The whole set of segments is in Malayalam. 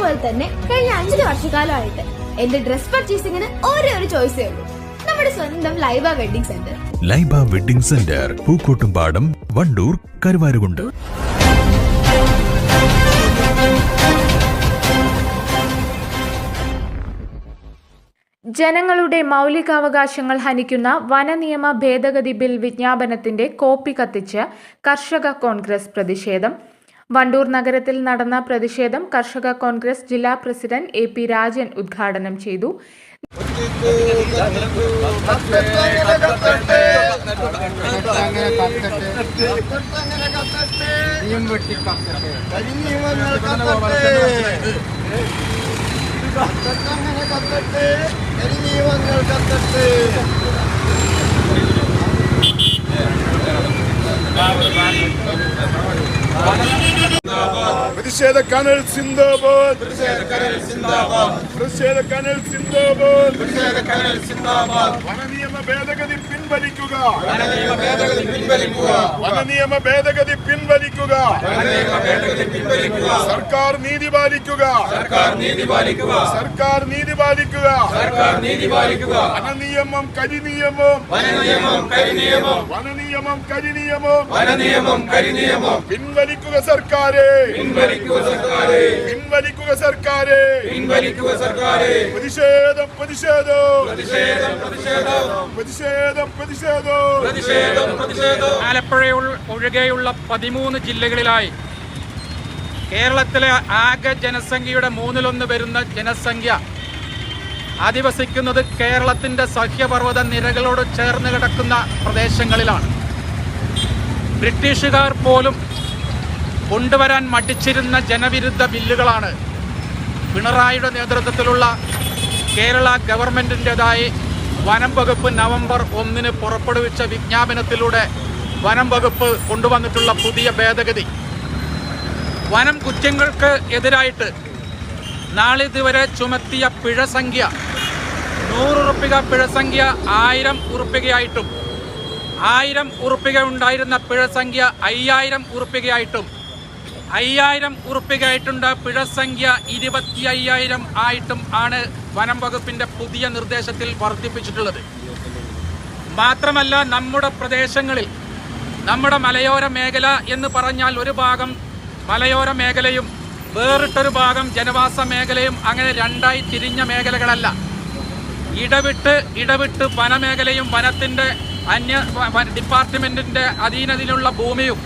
പോലെ തന്നെ കഴിഞ്ഞ അഞ്ചു വർഷക്കാലമായിട്ട് എന്റെ ഡ്രസ് പർച്ചേസിംഗിന് ഒരേ ഒരു ചോയ്സേ ഉള്ളൂ. നമ്മുടെ സ്വന്തം Laiba wedding centre Laiba wedding centre Pookkottumpadam Wandoor Karuvarakundu. ജനങ്ങളുടെ മൗലികാവകാശങ്ങൾ ഹനിക്കുന്ന വനനിയമ ഭേദഗതി ബിൽ വിജ്ഞാപനത്തിന്റെ കോപ്പി കത്തിച്ച് കർഷക കോൺഗ്രസ് പ്രതിഷേധം. വണ്ടൂർ നഗരത്തിൽ നടന്ന പ്രതിഷേധം കർഷക കോൺഗ്രസ് ജില്ലാ പ്രസിഡന്റ് എ പി രാജൻ ഉദ്ഘാടനം ചെയ്തു. കത്തട്ടെ കത്തട്ടെ. കരിനിയമങ്ങൾ കത്തട്ടെ പ്രതിഷേധ കനൽ സിന്ദാബാദ്. പ്രതിഷേധ കനൽ സിന്ദാബാദ്. വനനിയമ ഭേദഗതി പിൻവലിക്കുക. വനനിയമ ഭേദഗതി പിൻവലിക്കുക. സർക്കാർ നീതി പാലിക്കുക. സർക്കാർ നീതി പാലിക്കുക. സർക്കാർ നീതി പാലിക്കുക. സർക്കാർ നീതി പാലിക്കുക. വനനിയമം കരിനിയമം. വനനിയമം കരിനിയമം. വനനിയമം കരിനിയമം. വനനിയമം കരിനിയമം. പിൻവലിക്കുക സർക്കാരെ. പിൻവലിക്കുക പിൻവലിക്കുക സർക്കാരെ. പിൻവലിക്കുക സർക്കാരെ. പ്രതിഷേധം പ്രതിഷേധം. പ്രതിഷേധം പ്രതിഷേധം. പ്രതിഷേധം പ്രതിഷേധം. ആലപ്പുഴ ഒഴികെയുള്ള പതിമൂന്ന് ജില്ലകളിലായി കേരളത്തിലെ ആകെ ജനസംഖ്യയുടെ മൂന്നിലൊന്ന് വരുന്ന ജനസംഖ്യ അധിവസിക്കുന്നത് കേരളത്തിന്റെ സഹ്യപർവത നിരകളോട് ചേർന്ന് കിടക്കുന്ന പ്രദേശങ്ങളിലാണ്. ബ്രിട്ടീഷുകാർ പോലും കൊണ്ടുവരാൻ മടിച്ചിരുന്ന ജനവിരുദ്ധ ബില്ലുകളാണ് പിണറായിയുടെ നേതൃത്വത്തിലുള്ള കേരള ഗവൺമെന്റിന്റെതായി വനം വകുപ്പ് നവംബർ ഒന്നിന് പുറപ്പെടുവിച്ച വിജ്ഞാപനത്തിലൂടെ വനം വകുപ്പ് കൊണ്ടുവന്നിട്ടുള്ള പുതിയ ഭേദഗതി. വനം കുറ്റങ്ങൾക്ക് എതിരായിട്ട് നാളിതുവരെ ചുമത്തിയ പിഴ സംഖ്യ നൂറുറുപ്പിക പിഴ സംഖ്യ ആയിരം ഉറുപ്പികയായിട്ടും ആയിരം ഉറുപ്പിക ഉണ്ടായിരുന്ന പിഴ സംഖ്യ അയ്യായിരം ഉറുപ്പികയായിട്ടും അയ്യായിരം ഉറുപ്പികയായിട്ടുണ്ട്. പിഴ സംഖ്യ ഇരുപത്തി അയ്യായിരം ആയിട്ടും ആണ് വനം വകുപ്പിന്റെ പുതിയ നിർദ്ദേശത്തിൽ വർദ്ധിപ്പിച്ചിട്ടുള്ളത്. മാത്രമല്ല നമ്മുടെ പ്രദേശങ്ങളിൽ നമ്മുടെ മലയോര മേഖല എന്ന് പറഞ്ഞാൽ ഒരു ഭാഗം മലയോര മേഖലയും വേറിട്ടൊരു ഭാഗം ജനവാസ മേഖലയും അങ്ങനെ രണ്ടായി തിരിഞ്ഞ മേഖലകളല്ല. ഇടവിട്ട് ഇടവിട്ട് വനമേഖലയും വനത്തിന്റെ അന്യ ഡിപ്പാർട്ട്മെന്റിന്റെ അധീനതയിലുള്ള ഭൂമിയും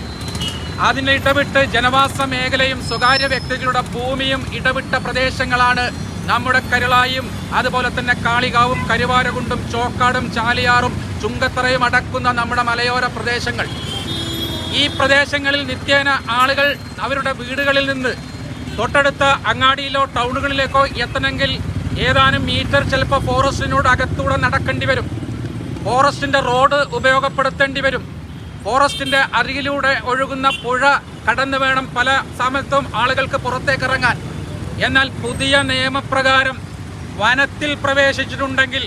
അതിന് ഇടവിട്ട് ജനവാസ മേഖലയും സ്വകാര്യ വ്യക്തികളുടെ ഭൂമിയും ഇടവിട്ട പ്രദേശങ്ങളാണ് നമ്മുടെ കരുളായും അതുപോലെ തന്നെ കാളികാവും കരുവാരകുണ്ടും ചോക്കാടും ചാലിയാറും ചുങ്കത്തറയും അടക്കുന്ന നമ്മുടെ മലയോര പ്രദേശങ്ങൾ. ഈ പ്രദേശങ്ങളിൽ നിത്യേന ആളുകൾ അവരുടെ വീടുകളിൽ നിന്ന് തൊട്ടടുത്ത അങ്ങാടിയിലോ ടൗണുകളിലേക്കോ എത്തണമെങ്കിൽ ഏതാനും മീറ്റർ ചിലപ്പോൾ ഫോറസ്റ്റിനോട് അകത്തൂടെ നടക്കേണ്ടി വരും. ഫോറസ്റ്റിന്റെ റോഡ് ഉപയോഗപ്പെടുത്തേണ്ടി വരും. ഫോറസ്റ്റിന്റെ അരികിലൂടെ ഒഴുകുന്ന പുഴ കടന്നു വേണം പല സമയത്തും ആളുകൾക്ക് പുറത്തേക്ക് ഇറങ്ങാൻ എന്നാൽ പുതിയ നിയമപ്രകാരം വനത്തിൽ പ്രവേശിച്ചിട്ടുണ്ടെങ്കിൽ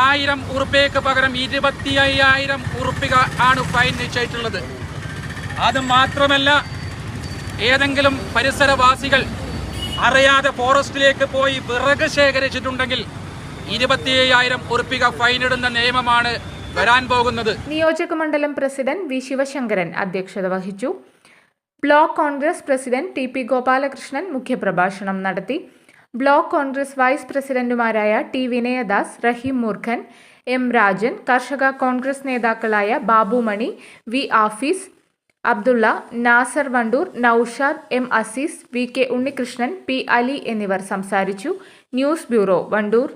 ആയിരം ഉറുപ്പികക്ക് പകരം ഇരുപത്തി അയ്യായിരം ഉറുപ്പിക ആണ് ഫൈൻ നിശ്ചയിച്ചിട്ടുള്ളത്. അത് മാത്രമല്ല ഏതെങ്കിലും പരിസരവാസികൾ അറിയാതെ ഫോറസ്റ്റിലേക്ക് പോയി വിറക് ശേഖരിച്ചിട്ടുണ്ടെങ്കിൽ ഇരുപത്തി അയ്യായിരം ഉറുപ്പിക ഫൈനിടുന്ന നിയമമാണ് വരാൻ പോകുന്നത്. നിയോജക മണ്ഡലം പ്രസിഡന്റ് വി ശിവശങ്കരൻ അധ്യക്ഷത വഹിച്ചു. Block Congress president T P Gopalakrishnan മുഖ്യപ്രഭാഷണം നടത്തി. ബ്ലോക്ക് കോൺഗ്രസ് വൈസ് പ്രസിഡന്റുമാരായ ടി വിനയദാസ് റഹീം മൂർഖൻ എം രാജൻ കർഷക കോൺഗ്രസ് നേതാക്കളായ Babu Mani V Afees Abdulla Nasar Wandoor Noushad M Azeez V K Unnikrishnan P Ali എന്നിവർ സംസാരിച്ചു. News bureau Wandoor.